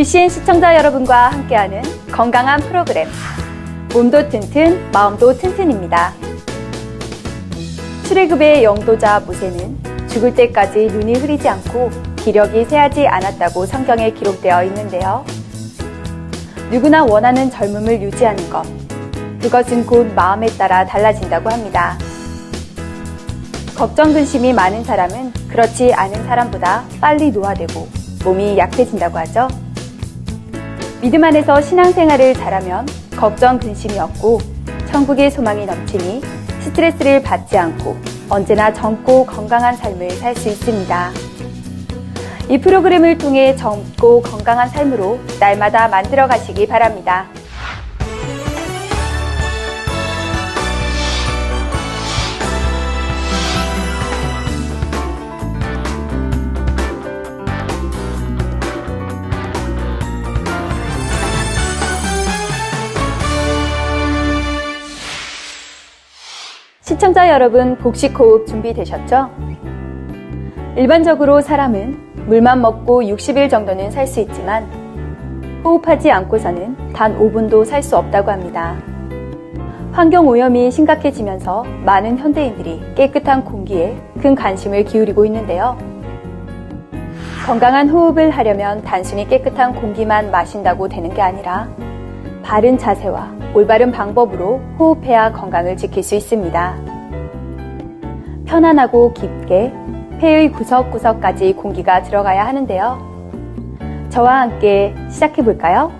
GCN 시청자 여러분과 함께하는 건강한 프로그램. 몸도 튼튼, 마음도 튼튼입니다. 출애굽의 영도자 모세는 죽을 때까지 눈이 흐리지 않고 기력이 쇠하지 않았다고 성경에 기록되어 있는데요. 누구나 원하는 젊음을 유지하는 것. 그것은 곧 마음에 따라 달라진다고 합니다. 걱정 근심이 많은 사람은 그렇지 않은 사람보다 빨리 노화되고 몸이 약해진다고 하죠. 믿음 안에서 신앙생활을 잘하면 걱정 근심이 없고 천국의 소망이 넘치니 스트레스를 받지 않고 언제나 젊고 건강한 삶을 살 수 있습니다. 이 프로그램을 통해 젊고 건강한 삶으로 날마다 만들어 가시기 바랍니다. 시청자 여러분, 복식 호흡 준비되셨죠? 일반적으로 사람은 물만 먹고 60일 정도는 살 수 있지만 호흡하지 않고서는 단 5분도 살 수 없다고 합니다. 환경 오염이 심각해지면서 많은 현대인들이 깨끗한 공기에 큰 관심을 기울이고 있는데요. 건강한 호흡을 하려면 단순히 깨끗한 공기만 마신다고 되는 게 아니라 바른 자세와 올바른 방법으로 호흡해야 건강을 지킬 수 있습니다. 편안하고 깊게 폐의 구석구석까지 공기가 들어가야 하는데요. 저와 함께 시작해 볼까요?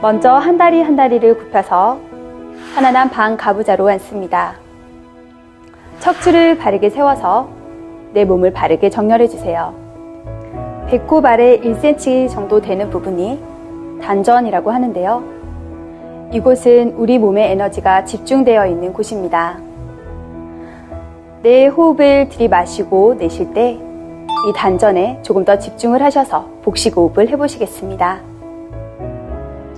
먼저 한 다리 한 다리를 굽혀서 편안한 방 가부좌로 앉습니다. 척추를 바르게 세워서 내 몸을 바르게 정렬해 주세요. 배꼽 아래 1cm 정도 되는 부분이 단전이라고 하는데요. 이곳은 우리 몸의 에너지가 집중되어 있는 곳입니다. 내 호흡을 들이마시고 내쉴 때 이 단전에 조금 더 집중을 하셔서 복식 호흡을 해보시겠습니다.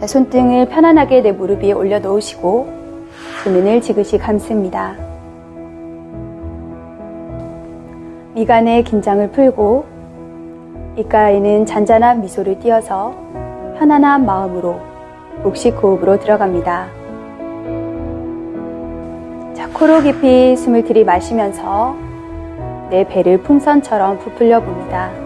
자, 손등을 편안하게 내 무릎 위에 올려놓으시고 두 눈을 지그시 감습니다. 미간의 긴장을 풀고 입가에는 잔잔한 미소를 띄어서 편안한 마음으로 복식 호흡으로 들어갑니다. 자, 코로 깊이 숨을 들이마시면서 내 배를 풍선처럼 부풀려 봅니다.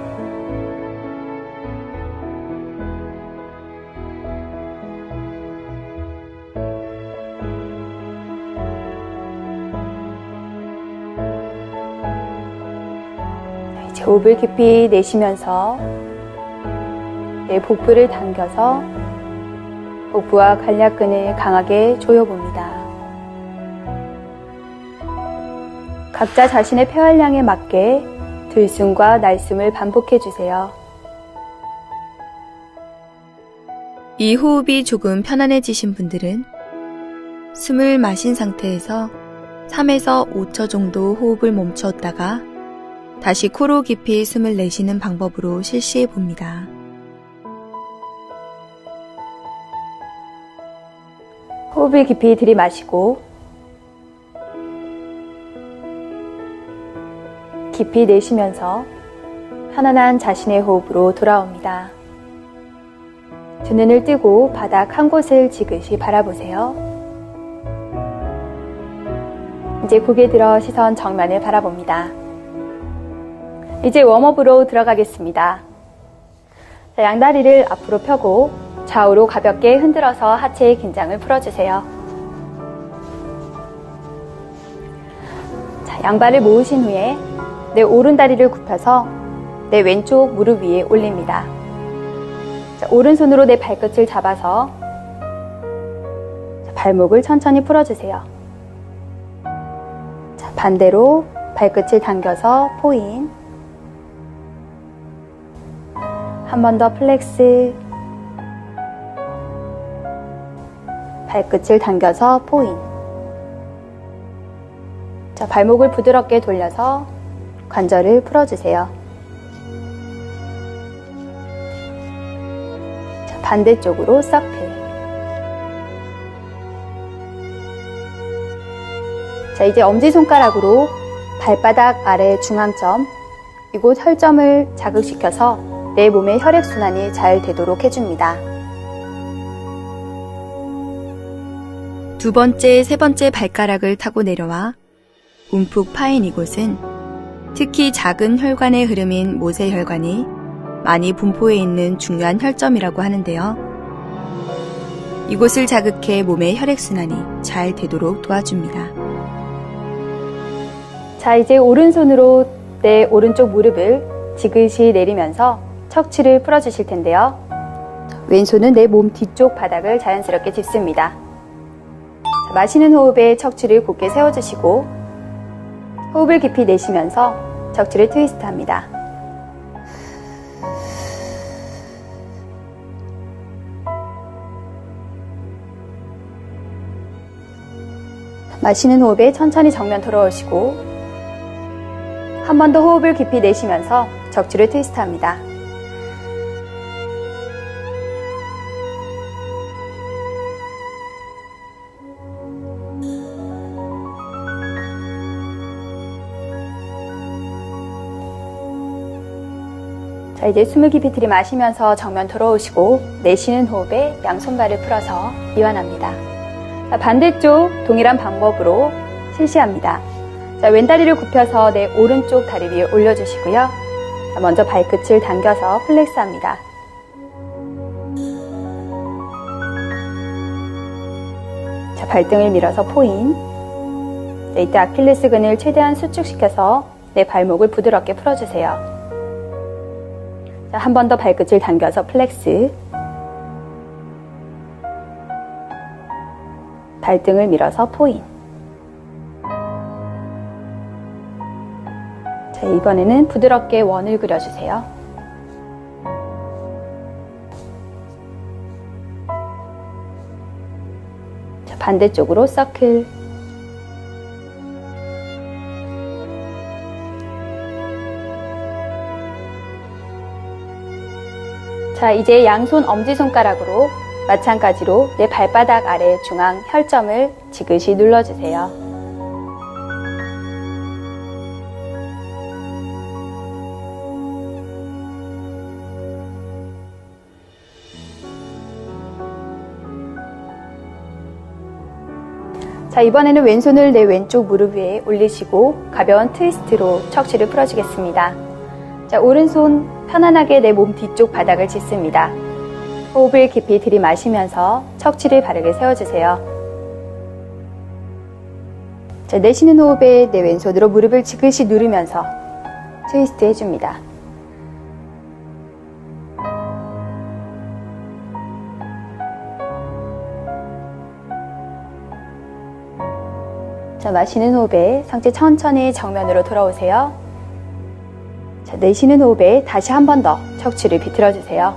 호흡을 깊이 내쉬면서 내 복부를 당겨서 복부와 간략근을 강하게 조여봅니다. 각자 자신의 폐활량에 맞게 들숨과 날숨을 반복해 주세요. 이 호흡이 조금 편안해지신 분들은 숨을 마신 상태에서 3에서 5초 정도 호흡을 멈추었다가 다시 코로 깊이 숨을 내쉬는 방법으로 실시해 봅니다. 호흡을 깊이 들이마시고 깊이 내쉬면서 편안한 자신의 호흡으로 돌아옵니다. 두 눈을 뜨고 바닥 한 곳을 지그시 바라보세요. 이제 고개 들어 시선 정면을 바라봅니다. 이제 웜업으로 들어가겠습니다. 자, 양다리를 앞으로 펴고 좌우로 가볍게 흔들어서 하체의 긴장을 풀어주세요. 자, 양발을 모으신 후에 내 오른다리를 굽혀서 내 왼쪽 무릎 위에 올립니다. 자, 오른손으로 내 발끝을 잡아서 자, 발목을 천천히 풀어주세요. 자, 반대로 발끝을 당겨서 포인. 한 번 더 플렉스. 발끝을 당겨서 포인. 자, 발목을 부드럽게 돌려서 관절을 풀어주세요. 자, 반대쪽으로 서클. 자, 이제 엄지손가락으로 발바닥 아래 중앙점, 이곳 혈점을 자극시켜서 내 몸의 혈액순환이 잘 되도록 해줍니다. 두 번째, 세 번째 발가락을 타고 내려와 움푹 파인 이곳은 특히 작은 혈관의 흐름인 모세혈관이 많이 분포해 있는 중요한 혈점이라고 하는데요. 이곳을 자극해 몸의 혈액순환이 잘 되도록 도와줍니다. 자, 이제 오른손으로 내 오른쪽 무릎을 지그시 내리면서 척추를 풀어주실 텐데요. 왼손은 내 몸 뒤쪽 바닥을 자연스럽게 짚습니다. 자, 마시는 호흡에 척추를 곧게 세워주시고 호흡을 깊이 내쉬면서 척추를 트위스트 합니다. 마시는 호흡에 천천히 정면 돌아오시고 한 번 더 호흡을 깊이 내쉬면서 척추를 트위스트 합니다. 자, 이제 숨을 깊이 들이마시면서 정면 돌아오시고 내쉬는 호흡에 양손발을 풀어서 이완합니다. 자, 반대쪽 동일한 방법으로 실시합니다. 자, 왼다리를 굽혀서 내 오른쪽 다리 위에 올려주시고요. 자, 먼저 발끝을 당겨서 플렉스 합니다. 자, 발등을 밀어서 포인. 자, 이때 아킬레스근을 최대한 수축시켜서 내 발목을 부드럽게 풀어주세요. 자, 한 번 더 발끝을 당겨서 플렉스. 발등을 밀어서 포인. 자, 이번에는 부드럽게 원을 그려주세요. 자, 반대쪽으로 서클. 자, 이제 양손 엄지손가락으로 마찬가지로 내 발바닥 아래 중앙 혈점을 지그시 눌러주세요. 자, 이번에는 왼손을 내 왼쪽 무릎 위에 올리시고 가벼운 트위스트로 척추를 풀어주겠습니다. 자, 오른손 편안하게 내 몸 뒤쪽 바닥을 짚습니다. 호흡을 깊이 들이마시면서 척추를 바르게 세워주세요. 자, 내쉬는 호흡에 내 왼손으로 무릎을 지그시 누르면서 트위스트 해줍니다. 자, 마시는 호흡에 상체 천천히 정면으로 돌아오세요. 자, 내쉬는 호흡에 다시 한 번 더 척추를 비틀어 주세요.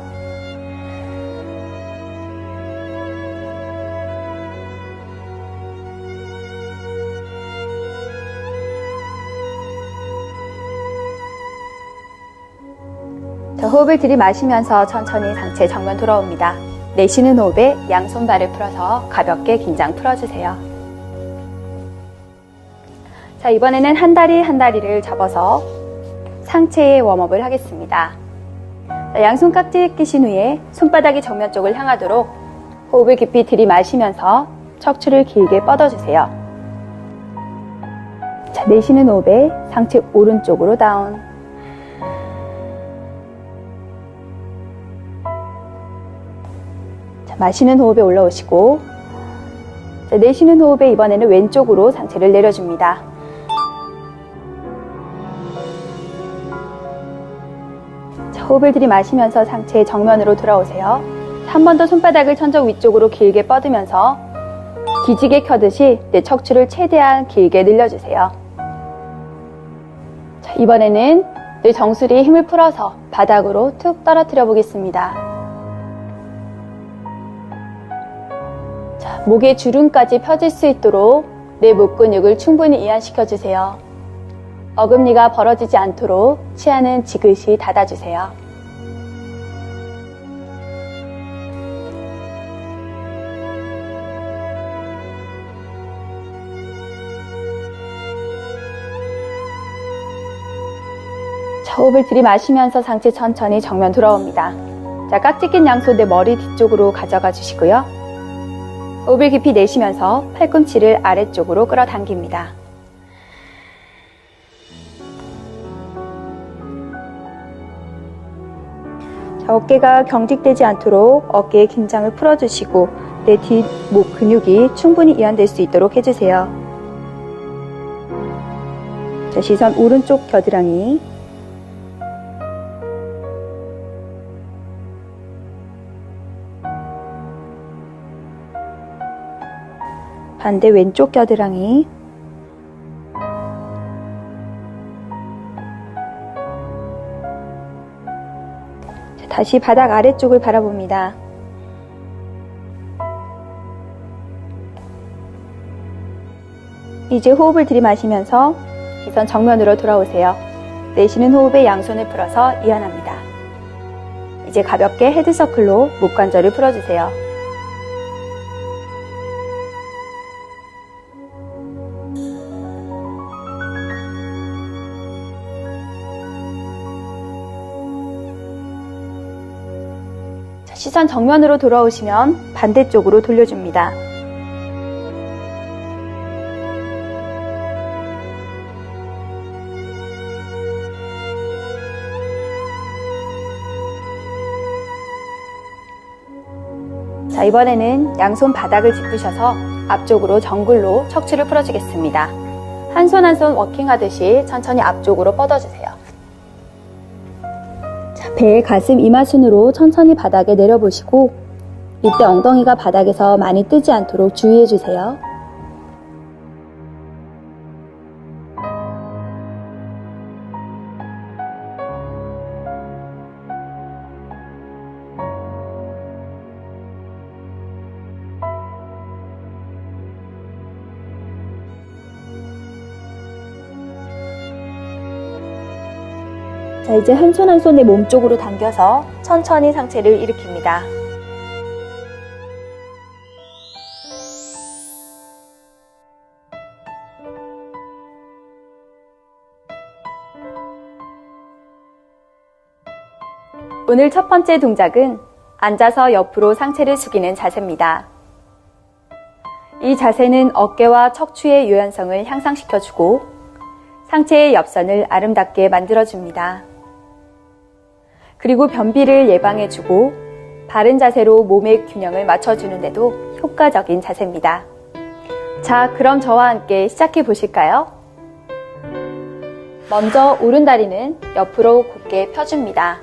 자, 호흡을 들이마시면서 천천히 상체 정면 돌아옵니다. 내쉬는 호흡에 양손발을 풀어서 가볍게 긴장 풀어주세요. 자, 이번에는 한 다리 한 다리를 접어서 상체의 웜업을 하겠습니다. 자, 양손 깍지에 끼신 후에 손바닥이 정면 쪽을 향하도록 호흡을 깊이 들이마시면서 척추를 길게 뻗어주세요. 자, 내쉬는 호흡에 상체 오른쪽으로 다운. 자, 마시는 호흡에 올라오시고, 자, 내쉬는 호흡에 이번에는 왼쪽으로 상체를 내려줍니다. 호흡을 들이마시면서 상체 정면으로 돌아오세요. 한 번 더 손바닥을 천정 위쪽으로 길게 뻗으면서 기지개 켜듯이 내 척추를 최대한 길게 늘려주세요. 자, 이번에는 내 정수리에 힘을 풀어서 바닥으로 툭 떨어뜨려 보겠습니다. 자, 목의 주름까지 펴질 수 있도록 내 목 근육을 충분히 이완시켜 주세요. 어금니가 벌어지지 않도록 치아는 지그시 닫아주세요. 자, 호흡을 들이마시면서 상체 천천히 정면 돌아옵니다. 자, 깍지 낀 양손 내 머리 뒤쪽으로 가져가 주시고요. 호흡을 깊이 내쉬면서 팔꿈치를 아래쪽으로 끌어당깁니다. 어깨가 경직되지 않도록 어깨의 긴장을 풀어주시고 내 뒷목 근육이 충분히 이완될 수 있도록 해주세요. 자, 시선 오른쪽 겨드랑이 반대 왼쪽 겨드랑이 다시 바닥 아래쪽을 바라봅니다. 이제 호흡을 들이마시면서 시선 정면으로 돌아오세요. 내쉬는 호흡에 양손을 풀어서 이완합니다. 이제 가볍게 헤드서클로 목 관절을 풀어주세요. 시선 정면으로 돌아오시면 반대쪽으로 돌려줍니다. 자, 이번에는 양손 바닥을 짚으셔서 앞쪽으로 정글로 척추를 풀어주겠습니다. 한 손 한 손 워킹하듯이 천천히 앞쪽으로 뻗어주세요. 자, 배, 가슴, 이마 순으로 천천히 바닥에 내려보시고 이때 엉덩이가 바닥에서 많이 뜨지 않도록 주의해주세요. 자, 이제 한 손 한손내 몸쪽으로 당겨서 천천히 상체를 일으킵니다. 오늘 첫 번째 동작은 앉아서 옆으로 상체를 숙이는 자세입니다. 이 자세는 어깨와 척추의 유연성을 향상시켜주고 상체의 옆선을 아름답게 만들어줍니다. 그리고 변비를 예방해주고 바른 자세로 몸의 균형을 맞춰주는데도 효과적인 자세입니다. 자, 그럼 저와 함께 시작해 보실까요? 먼저 오른 다리는 옆으로 곧게 펴줍니다.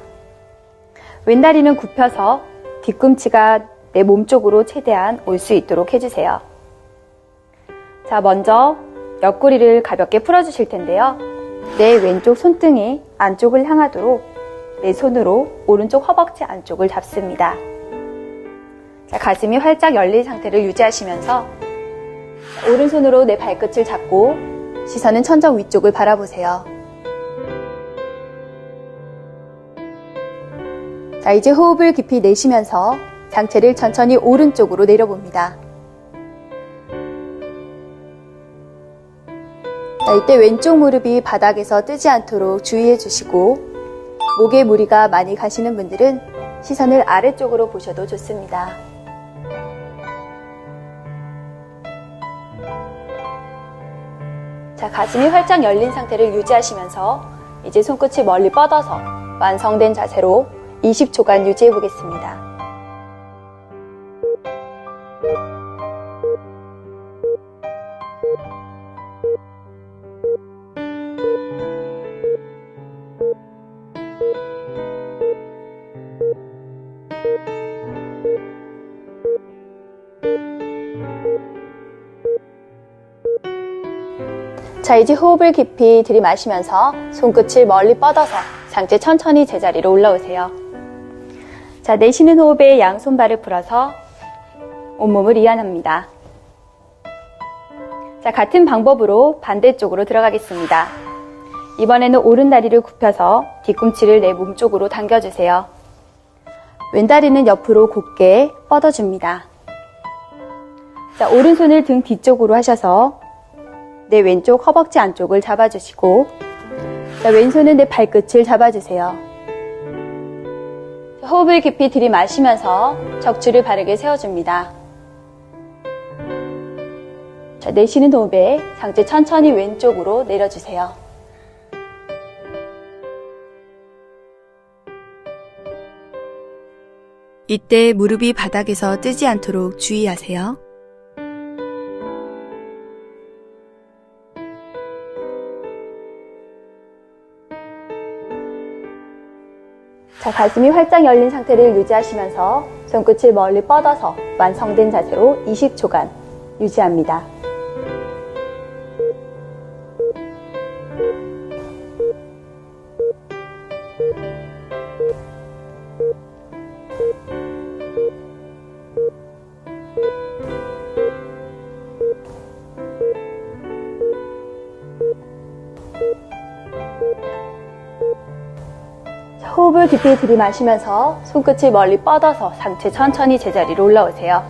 왼 다리는 굽혀서 뒤꿈치가 내 몸 쪽으로 최대한 올 수 있도록 해주세요. 자, 먼저 옆구리를 가볍게 풀어주실 텐데요. 내 왼쪽 손등이 안쪽을 향하도록 내 손으로 오른쪽 허벅지 안쪽을 잡습니다. 자, 가슴이 활짝 열린 상태를 유지하시면서 오른손으로 내 발끝을 잡고 시선은 천정 위쪽을 바라보세요. 자, 이제 호흡을 깊이 내쉬면서 상체를 천천히 오른쪽으로 내려봅니다. 자, 이때 왼쪽 무릎이 바닥에서 뜨지 않도록 주의해 주시고 목에 무리가 많이 가시는 분들은 시선을 아래쪽으로 보셔도 좋습니다. 자, 가슴이 활짝 열린 상태를 유지하시면서 이제 손끝이 멀리 뻗어서 완성된 자세로 20초간 유지해 보겠습니다. 자, 이제 호흡을 깊이 들이마시면서 손끝을 멀리 뻗어서 상체 천천히 제자리로 올라오세요. 자, 내쉬는 호흡에 양손발을 풀어서 온몸을 이완합니다. 자, 같은 방법으로 반대쪽으로 들어가겠습니다. 이번에는 오른 다리를 굽혀서 뒤꿈치를 내 몸쪽으로 당겨주세요. 왼 다리는 옆으로 곧게 뻗어줍니다. 자, 오른손을 등 뒤쪽으로 하셔서 내 왼쪽 허벅지 안쪽을 잡아주시고 자, 왼손은 내 발끝을 잡아주세요. 자, 호흡을 깊이 들이마시면서 척추를 바르게 세워줍니다. 자, 내쉬는 호흡에 상체 천천히 왼쪽으로 내려주세요. 이때 무릎이 바닥에서 뜨지 않도록 주의하세요. 자, 가슴이 활짝 열린 상태를 유지하시면서 손끝을 멀리 뻗어서 완성된 자세로 20초간 유지합니다. 깊이 들이마시면서 손끝을 멀리 뻗어서 상체 천천히 제자리로 올라오세요.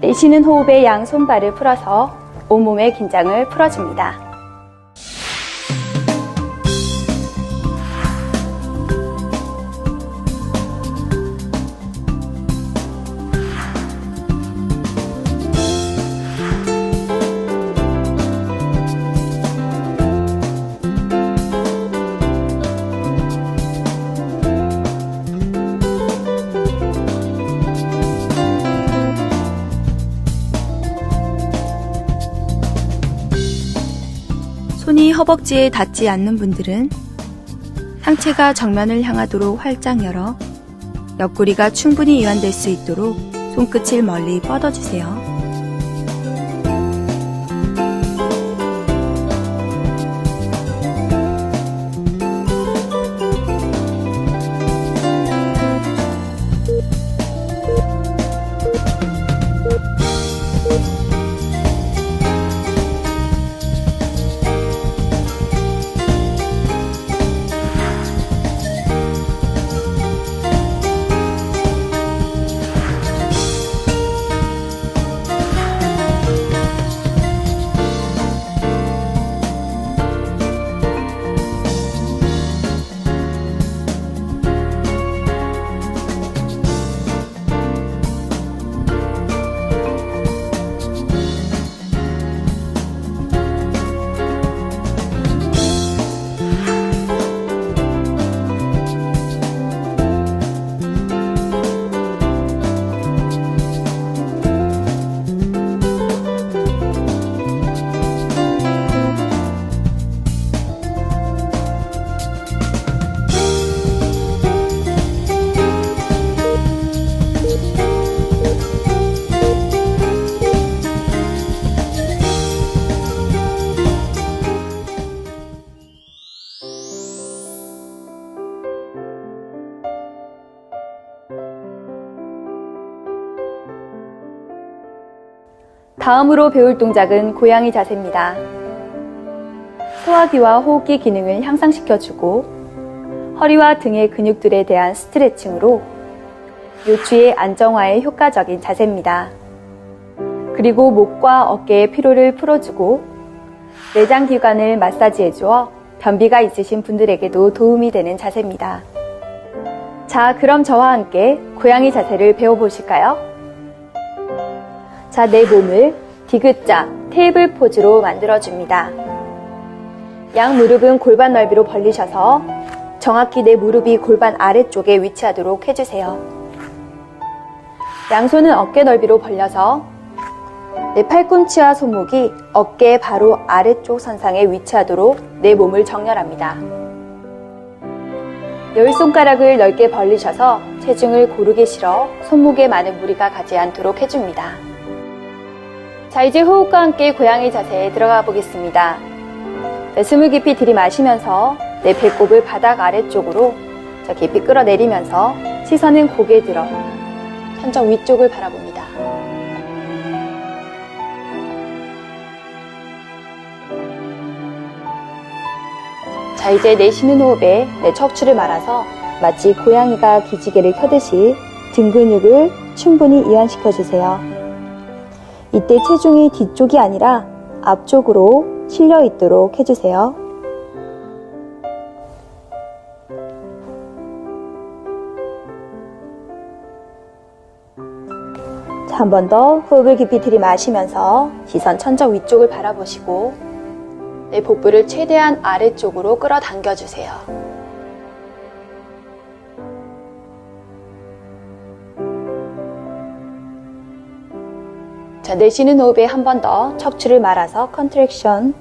내쉬는 호흡에 양 손발을 풀어서 온몸의 긴장을 풀어줍니다. 허벅지에 닿지 않는 분들은 상체가 정면을 향하도록 활짝 열어 옆구리가 충분히 이완될 수 있도록 손끝을 멀리 뻗어주세요. 배울 동작은 고양이 자세입니다. 소화기와 호흡기 기능을 향상시켜주고 허리와 등의 근육들에 대한 스트레칭으로 요추의 안정화에 효과적인 자세입니다. 그리고 목과 어깨의 피로를 풀어주고 내장 기관을 마사지해주어 변비가 있으신 분들에게도 도움이 되는 자세입니다. 자, 그럼 저와 함께 고양이 자세를 배워보실까요? 자, 내 몸을 디귿자 테이블 포즈로 만들어줍니다. 양 무릎은 골반 넓이로 벌리셔서 정확히 내 무릎이 골반 아래쪽에 위치하도록 해주세요. 양손은 어깨 넓이로 벌려서 내 팔꿈치와 손목이 어깨 바로 아래쪽 선상에 위치하도록 내 몸을 정렬합니다. 열 손가락을 넓게 벌리셔서 체중을 고르게 실어 손목에 많은 무리가 가지 않도록 해줍니다. 자, 이제 호흡과 함께 고양이 자세에 들어가 보겠습니다. 네, 숨을 깊이 들이마시면서 내 배꼽을 바닥 아래쪽으로 자, 깊이 끌어내리면서 시선은 고개 들어 천정 위쪽을 바라봅니다. 자, 이제 내쉬는 호흡에 내 척추를 말아서 마치 고양이가 기지개를 켜듯이 등 근육을 충분히 이완시켜 주세요. 이때 체중이 뒤쪽이 아니라 앞쪽으로 실려 있도록 해주세요. 한 번 더 호흡을 깊이 들이마시면서 시선 천장 위쪽을 바라보시고 내 복부를 최대한 아래쪽으로 끌어당겨주세요. 자, 내쉬는 호흡에 한 번 더 척추를 말아서 컨트랙션.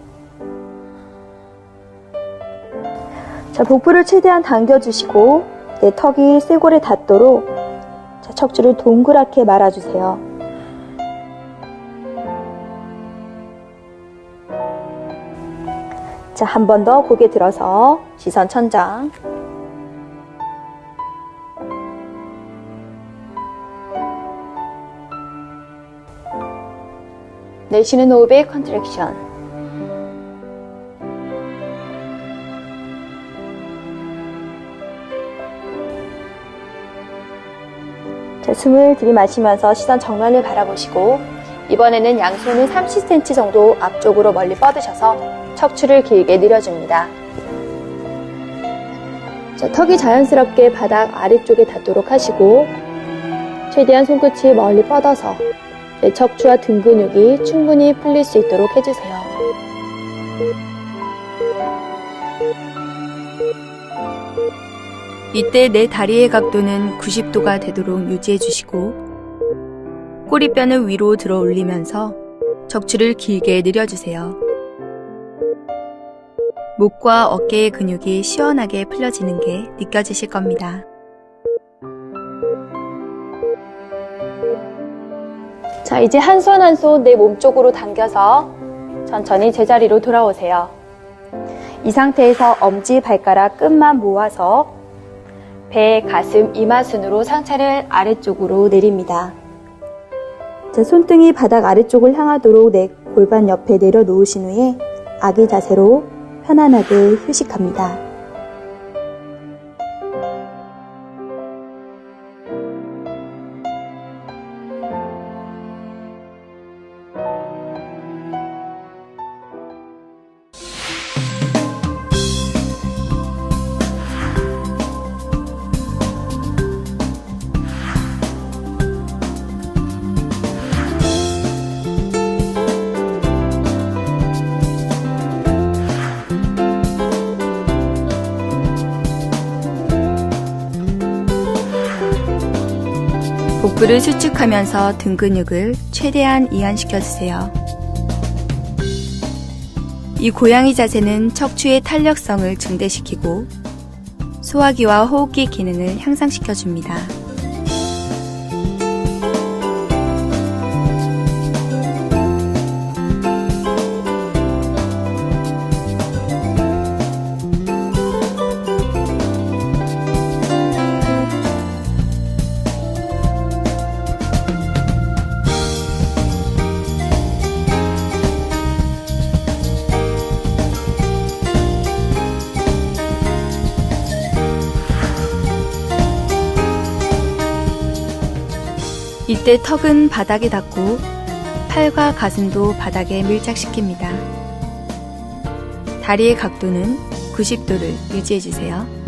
자, 복부를 최대한 당겨주시고 내 턱이 쇄골에 닿도록 자, 척추를 동그랗게 말아주세요. 자, 한 번 더 고개 들어서 시선 천장. 내쉬는 호흡에 컨트랙션. 자, 숨을 들이마시면서 시선 정면을 바라보시고 이번에는 양손을 30cm 정도 앞쪽으로 멀리 뻗으셔서 척추를 길게 늘려줍니다. 자, 턱이 자연스럽게 바닥 아래쪽에 닿도록 하시고 최대한 손끝이 멀리 뻗어서 내 척추와 등 근육이 충분히 풀릴 수 있도록 해주세요. 이때 내 다리의 각도는 90도가 되도록 유지해 주시고 꼬리뼈는 위로 들어 올리면서 척추를 길게 늘여주세요. 목과 어깨의 근육이 시원하게 풀려지는 게 느껴지실 겁니다. 자, 이제 한 손 한 손 내 몸쪽으로 당겨서 천천히 제자리로 돌아오세요. 이 상태에서 엄지 발가락 끝만 모아서 배, 가슴, 이마순으로 상체를 아래쪽으로 내립니다. 자, 손등이 바닥 아래쪽을 향하도록 내 골반 옆에 내려놓으신 후에 아기 자세로 편안하게 휴식합니다. 복부를 수축하면서 등 근육을 최대한 이완시켜 주세요. 이 고양이 자세는 척추의 탄력성을 증대시키고 소화기와 호흡기 기능을 향상시켜 줍니다. 이때 턱은 바닥에 닿고 팔과 가슴도 바닥에 밀착시킵니다. 다리의 각도는 90도를 유지해 주세요.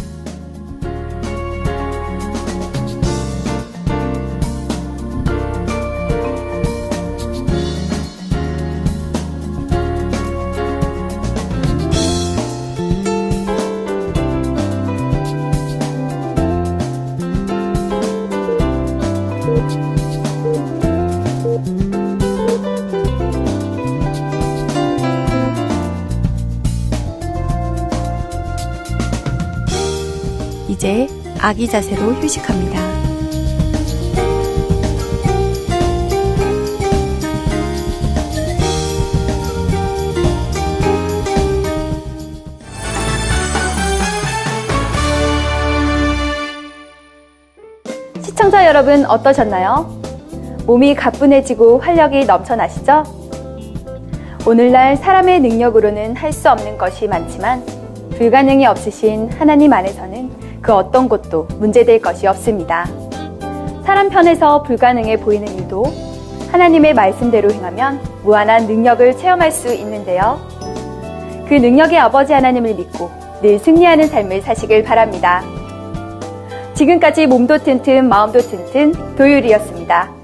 아기 자세로 휴식합니다. 시청자 여러분 어떠셨나요? 몸이 가뿐해지고 활력이 넘쳐나시죠? 오늘날 사람의 능력으로는 할 수 없는 것이 많지만 불가능이 없으신 하나님 안에서는 그 어떤 것도 문제될 것이 없습니다. 사람 편에서 불가능해 보이는 일도 하나님의 말씀대로 행하면 무한한 능력을 체험할 수 있는데요. 그 능력의 아버지 하나님을 믿고 늘 승리하는 삶을 사시길 바랍니다. 지금까지 몸도 튼튼 마음도 튼튼 도율이었습니다.